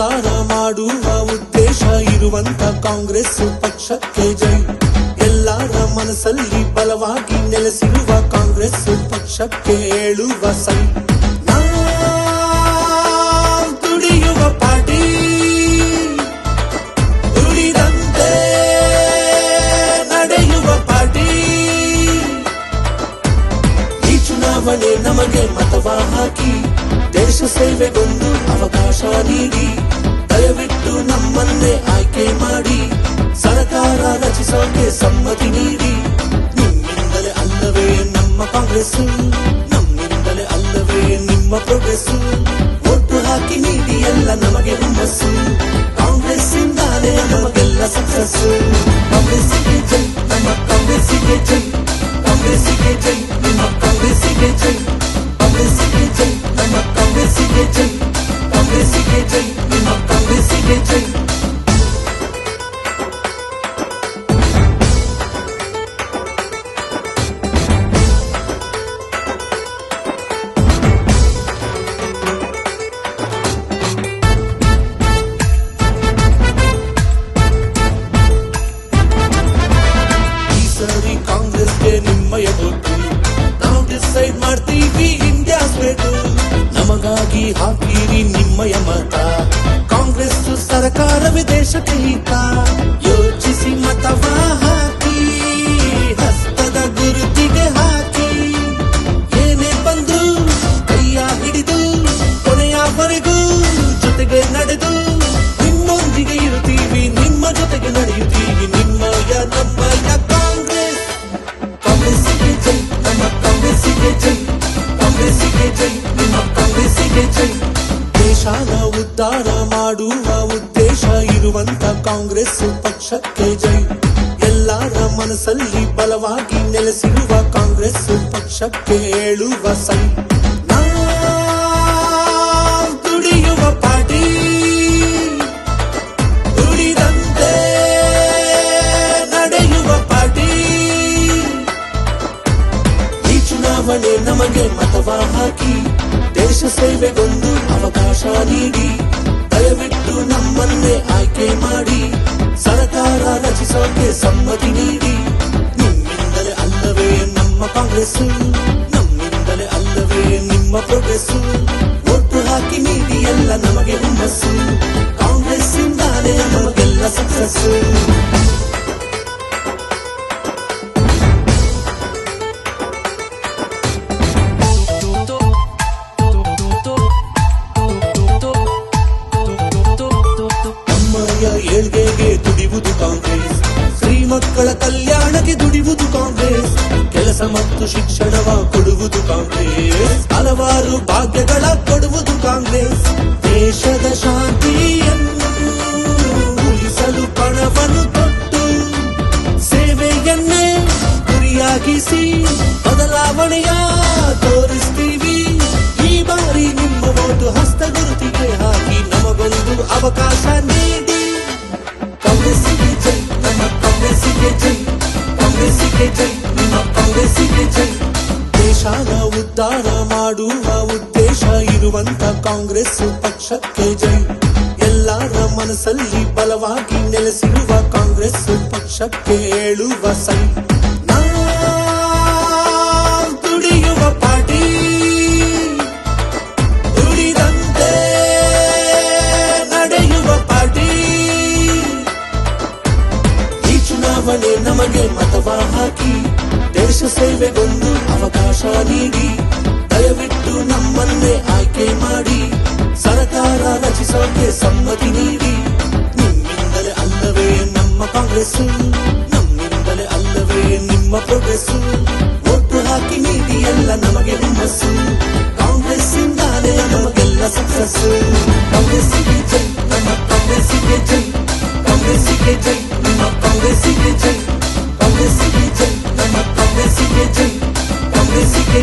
ಸರ್ಕಾರ ಮಾಡುವ ಉದ್ದೇಶ ಇರುವಂತ ಕಾಂಗ್ರೆಸ್ ಪಕ್ಷಕ್ಕೆ ಜೈ. ಎಲ್ಲರ ಮನಸ್ಸಲ್ಲಿ ಬಲವಾಗಿ ನೆಲೆಸಿರುವ ಕಾಂಗ್ರೆಸ್ ಪಕ್ಷಕ್ಕೆ ಹೇಳುವ ಸೈ. ದುಡಿಯುವ ಪಾರ್ಟಿ ನಡೆಯುವ ಪಾರ್ಟಿ. ಈ ಚುನಾವಣೆ ನಮಗೆ ಮತವ ಹಾಕಿ ದೇಶ ಸೇವೆಗೊಂದು ಅವಕಾಶ ನೀಡಿ. ದಯವಿಟ್ಟು ನಮ್ಮನ್ನೇ ಆಯ್ಕೆ ಮಾಡಿ. ಸರ್ಕಾರ ರಚಿಸೋಕೆ ಸಮ್ಮತಿ ನೀಡಿ. ನಿಮ್ಮಿಂದಲೇ ಅಲ್ಲವೇ ನಮ್ಮ ಕಾಂಗ್ರೆಸ್ ನಮ್ಮಿಂದಲೇ ಅಲ್ಲವೇ ನಿಮ್ಮ ಪ್ರೋಗ್ರೆಸ್ ಒಟ್ಟು ಹಾಕಿ ನೀಡಿ ಎಲ್ಲ ನಮಗೆ ಹುಮ್ಮಸ್ಸು. ಕಾಂಗ್ರೆಸ್ ಇಂದಾನೇ ನಮಗೆಲ್ಲ ಸಕ್ಸಸ್ ಕಾಂಗ್ರೆಸ್ಸಿಗೆ ಜೈ, ನಮ್ಮ ಕಾಂಗ್ರೆಸ್ ಜೈ. ಹಾಕಿರಿ ನಿಮ್ಮಯ ಮತ ಕಾಂಗ್ರೆಸ್ ಸರ್ಕಾರವೇ ದೇಶಕ್ಕೆ ಹಿತ ಉದ್ಧಾರ ಮಾಡುವ ಉದ್ದೇಶ ಇರುವಂತ ಕಾಂಗ್ರೆಸ್ ಪಕ್ಷಕ್ಕೆ ಜೈ. ಎಲ್ಲರ ಮನಸ್ಸಲ್ಲಿ ಬಲವಾಗಿ ನೆಲೆಸಿರುವ ಕಾಂಗ್ರೆಸ್ ಪಕ್ಷಕ್ಕೆ ಹೇಳುವ ಸೈ. ದುಡಿದಂತೆ ನಡೆಯುವ ಈ ಚುನಾವಣೆ ನಮಗೆ ಮತವ ಹಾಕಿ ದೇಶ ಸೇವೆಗೊಂದು ಅವಕಾಶ ನೀಡಿ. ದಯವಿಟ್ಟು ನಮ್ಮನ್ನೇ ಆಯ್ಕೆ ಮಾಡಿ. ಸರ್ಕಾರ ರಚಿಸೋಕೆ ಸಮ್ಮತಿ ನೀಡಿ. ನಿಮ್ಮಿಂದಲೇ ಅಲ್ಲವೇ ನಮ್ಮ ಕಾಂಗ್ರೆಸ್ ನಮ್ಮಿಂದಲೇ ಅಲ್ಲವೇ ನಿಮ್ಮ ಪ್ರೋಗ್ರೆಸ್ ಒಟ್ಟು ಹಾಕಿ ನೀಡಿ ಎಲ್ಲ ನಮಗೆ ಹುಮ್ಮಸ್ಸು. ಕಲ್ಯಾಣಕ್ಕೆ ದುಡಿಯುವುದು ಕಾಂಗ್ರೆಸ್. ಕೆಲಸ ಮತ್ತು ಶಿಕ್ಷಣವ ಕೊಡುವುದು ಕಾಂಗ್ರೆಸ್. ಹಲವಾರು ಭಾಗ್ಯಗಳ ಕೊಡುವುದು ಕಾಂಗ್ರೆಸ್. ದೇಶದ ಶಾಂತಿಯನ್ನು ಉಳಿಸಲು ಪಣವನ್ನು ತೊಟ್ಟು, ಸೇವೆಯನ್ನೇ ಗುರಿಯಾಗಿಸಿ ಬದಲಾವಣೆಯ ತೋರಿಸ್ತೀವಿ. ಈ ಬಾರಿ ನಿಮ್ಮ ಒಂದು ಹಸ್ತಗುರುತಿಗೆ ದೇಶನ ಉದ್ಧಾರ ಮಾಡುವ ಉದ್ದೇಶ ಇರುವಂತ ಕಾಂಗ್ರೆಸ್ ಪಕ್ಷಕ್ಕೆ ಜೈ. ಎಲ್ಲರ ಮನಸ್ಸಲ್ಲಿ ಬಲವಾಗಿ ನೆಲೆಸಿರುವ ಕಾಂಗ್ರೆಸ್ ಪಕ್ಷಕ್ಕೆ ಹೇಳುವ ಸೈ. ದುಡಿದಂತೆ ನಡೆಯುವ ನಮಗೆ ಮತವ ಹಾಕಿ ದೇಶ ಸೇವೆಗೊಂದು ಅವಕಾಶ ನೀಡಿ ದಯವಿಟ್ಟು ನಮ್ಮನ್ನೇ ಆಯ್ಕೆ ಮಾಡಿ, ಸರ್ಕಾರ ರಚಿಸೋಕೆ ಸಮ್ಮತಿ ನೀಡಿ. ನಿಮ್ಮಿಂದಲೇ ಅಲ್ಲವೇ ನಮ್ಮ ಕಾಂಗ್ರೆಸ್ ನಮ್ಮಿಂದಲೇ ಅಲ್ಲವೇ ನಿಮ್ಮ ಪ್ರೋಗ್ರೆಸ್ ಒಟ್ಟು ಹಾಕಿ ನೀಡಿ ಎಲ್ಲ ನಮಗೆ ಹುಮ್ಮಸ್ಸು ಕಾಂಗ್ರೆಸ್ ಇಂದಾನೇ ನಮಗೆಲ್ಲ ಸಕ್ಸಸ್ ಕಾಂಗ್ರೆಸ್ಸಿಗೆ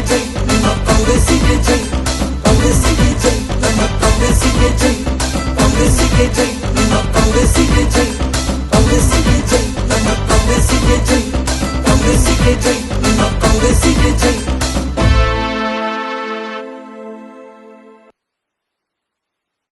gece Bana kahvesi gece Kahvesi gece Bana kahvesi gece Kahvesi gece Bana kahvesi gece